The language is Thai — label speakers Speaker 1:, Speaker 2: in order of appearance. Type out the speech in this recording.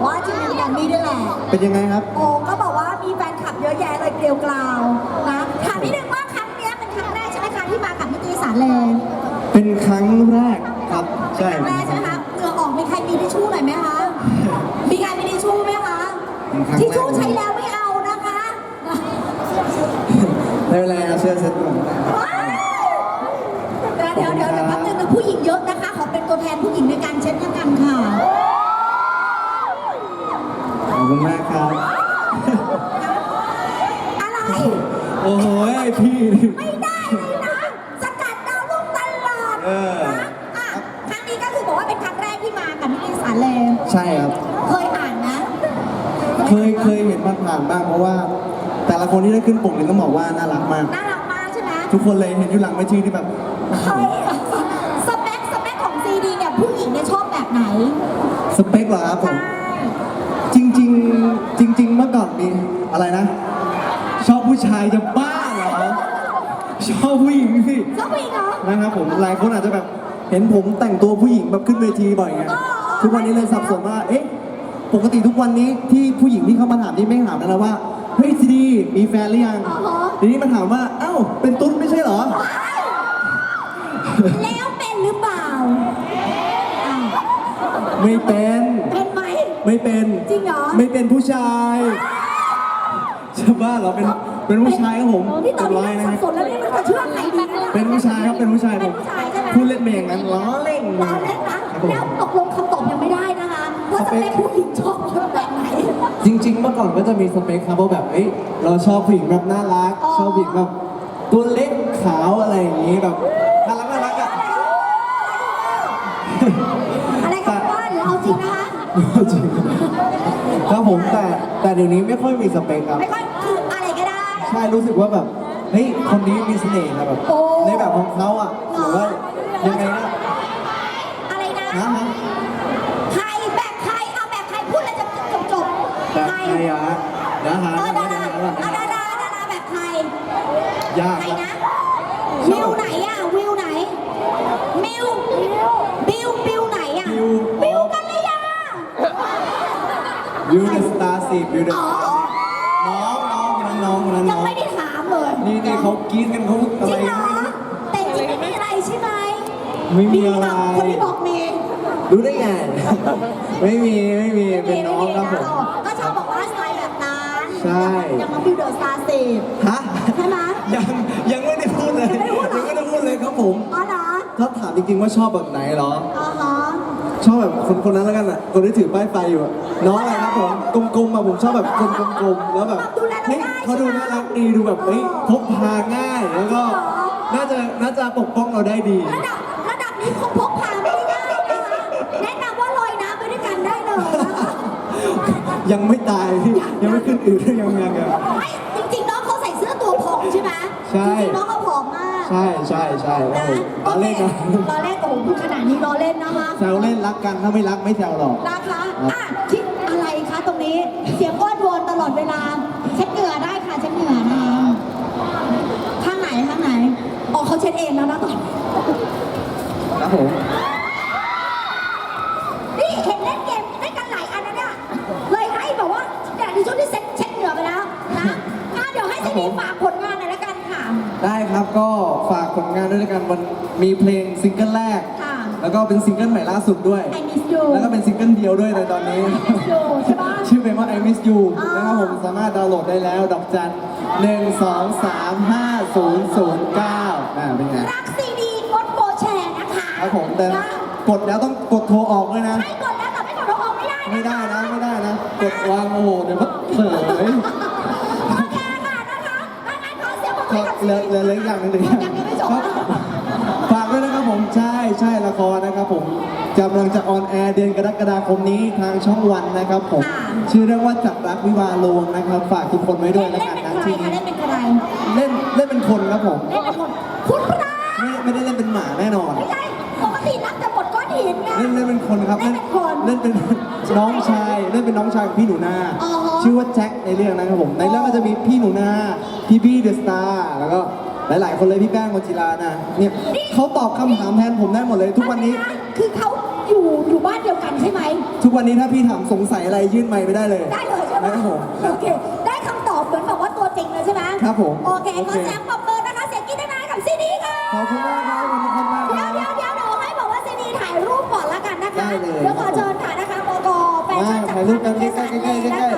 Speaker 1: บอกว่าทีมงานแกรมมี่ด้วยแหละ
Speaker 2: เป็นยังไงครับ
Speaker 1: โอ้ก็บอกว่ามีแฟนคลับเยอะแยะเลยเกลียวกราวนะถามนิดนึงว่าครั้งเนี้ยเป็นครั้งแรกใช่ไหมคะที่มากับนิตยสารเลย
Speaker 2: เป็นครั้งแรกครับ
Speaker 1: ค
Speaker 2: ใช่
Speaker 1: รั้งแรกใช่ไหมคะเหงื่อออกมีใครมีทิชชู่หน่อยไหมคะมีใครมีทิชชู่ไหมคะ
Speaker 2: เป็นครั้งแรก
Speaker 1: ทิชชู่ใช้แล้วไม่เอานะคะ
Speaker 2: ไม่เป็นไรเอาเสื้อเซ็ตก่อน
Speaker 1: เดี๋ยวเดี๋ยวเดี๋ยวแป๊บนึงนะผู้หญิงเยอะนะคะขอเป็นตัวแทนผู้หญิงในการ
Speaker 2: โอ้โหพี่
Speaker 1: ไม่ได้เลยนะ สกัดดาวรุ่งตลอด
Speaker 2: เออ
Speaker 1: นะอะครั้งนี้ก็คือบอกว่าเป็นครั้งแรกที่มากับนิตยสารเลย
Speaker 2: ใช่ครับ
Speaker 1: เคยอ่านนะ
Speaker 2: เคยเคยเห็นผ่านๆบ้างเพราะว่า แต่ละคนที่ได้ขึ้นปกเนี่ยต้องบอกว่าน่ารักมาก
Speaker 1: น่ารักมากใช่ไหม
Speaker 2: ทุกคนเลยเห็นอยู่หลังเวทีที่แบบ
Speaker 1: เฮ้ยสเปคสเปคของซีดีเนี่ยผู้หญิงเนี่ยชอบแบบไหน
Speaker 2: สเปคเหรอครับผ
Speaker 1: ใช่
Speaker 2: มจริง ๆ จริง ๆ เมื่อก่อนมีอะไรนะ ชอบผู้ชายจะบ้าเหรอ ชอบผู้หญิงสิ
Speaker 1: ชอบผู้หญิงเหรอ
Speaker 2: นะครับผมหลายคนอาจจะแบบเห็นผมแต่งตัวผู้หญิงแบบขึ้นเวทีบ่อยไง
Speaker 1: อ๋อ
Speaker 2: ทุกวันนี้เลยสับสนว่าเอ๊ะปกติทุกวันนี้ที่ผู้หญิงที่เข้ามาถามนี่ไม่ถามนะว่าเฮ้ยซีดีมีแฟนหรือยัง
Speaker 1: อ๋อฮะ
Speaker 2: ทีนี้มาถามว่าเอ้าเป็นตุ๊ดไม่ใช่เหรอ
Speaker 1: แล้วเป็นหรือเปล่าอ้าว
Speaker 2: ไม่เป็น
Speaker 1: เป็นไหม
Speaker 2: ไม่เป็น
Speaker 1: จริงเหรอ
Speaker 2: ไม่เป็นผู้ชายจะบ้าเหรอเป็น เป็นผู้ชายครับผม
Speaker 1: เออพี่ตอน
Speaker 2: เรียบร้อย
Speaker 1: นี้
Speaker 2: นะ
Speaker 1: สั
Speaker 2: ครับ
Speaker 1: บสนแล้วเนี่ยมันจะเชื่อใครดีเนี่ย
Speaker 2: เป็นผู้ชายครับเป็นผู้ชายผ
Speaker 1: เป็น
Speaker 2: ม
Speaker 1: ผู้ชายใช่ไหม
Speaker 2: พูดเล่นไปอย่างนั้นล้อเล่น
Speaker 1: ล้อเล่นนะครับ
Speaker 2: ผม
Speaker 1: แล้วตกลงคำตอบยังไม่ได้นะคะว่าสเปคผู้หญิงชอบแบบไหน
Speaker 2: จริง ๆ เมื่อก่อนก็จะมีสเปคครับว่าแบบเอ้ยเราชอบผู้หญิงแบบน่ารัก
Speaker 1: อ๋อ
Speaker 2: ชอบผู้หญิงแบบตัวเล็กขาวอะไรอย่างนี้แบบน่ารักน่ารักอะ
Speaker 1: อะไรกันว่าหรือเอาจริงนะคะ
Speaker 2: จริงครับผมแต่แต่เดี๋ยวนี้ไม่ค่อยมีสเปคครับ ใช่รู้สึกว่าแบบเฮ้ยคนนี้มีเสน่ห์นะแบบ
Speaker 1: โอ้
Speaker 2: ในแบบของเขาอะหรือว่ายังไงนะ
Speaker 1: อะไรนะ
Speaker 2: นะฮะ
Speaker 1: ใครแบบใครเอาแบบใครพูดแล้วจะจบจบ
Speaker 2: แบบ
Speaker 1: ใคร
Speaker 2: ใครอะนะฮะ
Speaker 1: เออดา
Speaker 2: นะ
Speaker 1: รา
Speaker 2: ฮะ
Speaker 1: เอาดาราดาราแบบใคร
Speaker 2: ยาก
Speaker 1: ใคร
Speaker 2: ครับ
Speaker 1: นะ วิวไหนอะวิวไหนมิวบิวบิวไหนอะบิวกันเลยา
Speaker 2: วิวเดอะสตาร์สิวิวเดอะ
Speaker 1: อ๋อ
Speaker 2: น้อง น้องคนนั้นน้องคนนั้น
Speaker 1: ยัง
Speaker 2: น้อง
Speaker 1: ไม่ได้ถามเลย
Speaker 2: นี่นี่เขากรี๊ดกันเขาอะ
Speaker 1: จ
Speaker 2: ไร
Speaker 1: ริงเหรอ
Speaker 2: กัน
Speaker 1: แต่จริงไม่มีอะไรใช่ไหม
Speaker 2: ไม่มีอะไร
Speaker 1: คนที่บอกมี
Speaker 2: รู้ได้ไง ไม่มีไม่มีเป็นน้องครับผม
Speaker 1: ก็ชอบบอกว่าสไตล์แบบนั้น
Speaker 2: ใช่
Speaker 1: ยังมาบิวเดอะสตาร์สิบ
Speaker 2: ฮะ
Speaker 1: ใช่ไหม
Speaker 2: ยังยังไม่ได้พูดเลย
Speaker 1: ยังไม่ได้พูดเหรอ
Speaker 2: ยังไม่ได้พูดเลยครับผม
Speaker 1: อ๋อเหรอ
Speaker 2: ถ้าถามจริงๆว่าชอบแบบไหนเหรอ
Speaker 1: อ๋อฮะ
Speaker 2: ชอบแบบคนคนนั้นแล้วกันอะคนที่ถือป้ายไฟอยู่อะน้องอะไรครับผมกลมๆอะผมชอบแบบกลมๆแล้วแบบเฮ้ยเขาดูน่ารักดีดูแบบเฮ้ยพกพาง่ายแล้วก็น่าจะน่าจะปกป้องเราได้ดี
Speaker 1: ระดับระดับนี้คงพกพาไม่ได้ง่ายนะคะแนะนำว่าลอยน้ำไปด้วยกันได้เลยนะคะ
Speaker 2: ยังไม่ตายพี่ยังไม่ขึ้นอืดยังยังอะ
Speaker 1: ไม่จริงๆน้อง ใช่ไหม
Speaker 2: ใช่
Speaker 1: จริงๆน้องเขาผอมมาก
Speaker 2: ใช่ใช่ใช่ครับ
Speaker 1: นะ
Speaker 2: ผมล้อเล่นนะ
Speaker 1: ล้อเล่นโอ้โหพูดขนาดนี้ล้อเล่นนะคะ
Speaker 2: แซวเล่นรักกันถ้าไม่รักไม่แซวหรอก
Speaker 1: นะคะอะคิดอะไรคะตรงนี้ เสียงอ้อนวอนตลอดเวลา เช็ดเหงื่อได้ค่ะเช็ดเหงื่อนะคะข้างไหนข้างไหน อ๋อเขาเช็ดเองแล้วนะตอน
Speaker 2: ครับผม
Speaker 1: ฝากผลงาน
Speaker 2: ด้วยละกันมันมีเพลงซิงเกิลแรก
Speaker 1: ค่ะ
Speaker 2: แล้วก็เป็นซิงเกิลใหม่ล่าสุดด้วย
Speaker 1: I miss you
Speaker 2: แล้วก็เป็นซิงเกิลเดียวด้วยในตอนนี้
Speaker 1: miss you ใช่ปะ
Speaker 2: ชื่อเพลงว่า I Miss You
Speaker 1: อ่าน
Speaker 2: นะครับผมสามารถดาวน์โหลดได้แล้ว ดอกจัน1 2 3 5 0 0 9อ่าเป็นไง
Speaker 1: รักซีดีกดโปรแชร์นะคะ
Speaker 2: ครับผมแต่
Speaker 1: นะ
Speaker 2: กดแล้วต้องกดโทรออกด้วยนะ
Speaker 1: ให้กดแล้วแต่ไม่กดเราออกไม่ได้นะ
Speaker 2: ไม่ได้นะ ไม่ได้นะ กดวางโอ้โหเดี๋ยวมันเผย
Speaker 1: โเสียงปรบ
Speaker 2: ข
Speaker 1: มื
Speaker 2: อ
Speaker 1: อกับ
Speaker 2: เหลือเหลือเหลืออีกอย่างหนึงเลย
Speaker 1: ยังไม่จบ
Speaker 2: ฝากด้วยนะครับผมใช่ใช่ละครนะครับผมกำลังจะออนแอร์เดือนกรกฎาคมนี้ทางช่องวันนะครับผมชื่อเรื่องว่าจับรักวิวาห์ลวงนะครับ ฝากทุกคนไว้ด้วย
Speaker 1: เล่
Speaker 2: แล้ว
Speaker 1: น
Speaker 2: กัน
Speaker 1: เป็น
Speaker 2: นะ
Speaker 1: ใคร
Speaker 2: ที
Speaker 1: คะเล่นเป็นใคร
Speaker 2: เล่นเล่นเป็นคนครับผม
Speaker 1: เล่นเป็นคนคุณพระ
Speaker 2: ไม่ไม่ได้เล่นเป็นหมาแน่นอน
Speaker 1: ไม่ใช่ปกตินักแต่บทก้อนหินไง
Speaker 2: เล่นเล่นเป็นคนครับ
Speaker 1: เล่นเป็นคน
Speaker 2: เล่นเป็นน้องชายเล่นเป็นน้องชายของพี่หนูนา
Speaker 1: อ๋อฮะ
Speaker 2: ชื่อว่าแจ็คในเรื่องนะครับผมในเรื่องก็จะมีพี่หนูนา พี่บี้เดอะสตาร์แล้วก็หลาย ๆ คนเลยพี่แป้งวจิรานะเนี่ยเขาตอบคำถามแทนผมได้หมดเลยทุกวันนี้
Speaker 1: คคือเขาอยู่อยู่บ้านเดียวกันใช่ไหม
Speaker 2: ทุกวันนี้ถ้าพี่ถามสงสัยอะไรยื่นไมค์ไม่ได้เลย
Speaker 1: ได้เลยใช่ไหม
Speaker 2: ครับผม
Speaker 1: โอเค ได้คำตอบเหมือนบอกว่าตัวจริงเลยใช่ไหม
Speaker 2: ครับผม
Speaker 1: โอเค
Speaker 2: โอเค
Speaker 1: ขอเสียงปรบมือนะคะเสียงกรี๊ดดังๆกับซีดีค่ะ
Speaker 2: ขอบคุณมากครับขอบคุณมากค
Speaker 1: เดี๋ย
Speaker 2: รั
Speaker 1: ว
Speaker 2: บ
Speaker 1: เดี๋ยวเดี๋ยวเดี๋ยวให้บอกว่าซีดีถ่ายรูปก่อนละกันนะคะ
Speaker 2: ได้เลย
Speaker 1: เดี๋ยวขอเชิญค่ะนะคะบกแฟชั่นจาก
Speaker 2: ถ่ายรูปกันใกล้ๆ
Speaker 1: ทาง
Speaker 2: ใกล้ๆใกล้ๆ
Speaker 1: นะคะ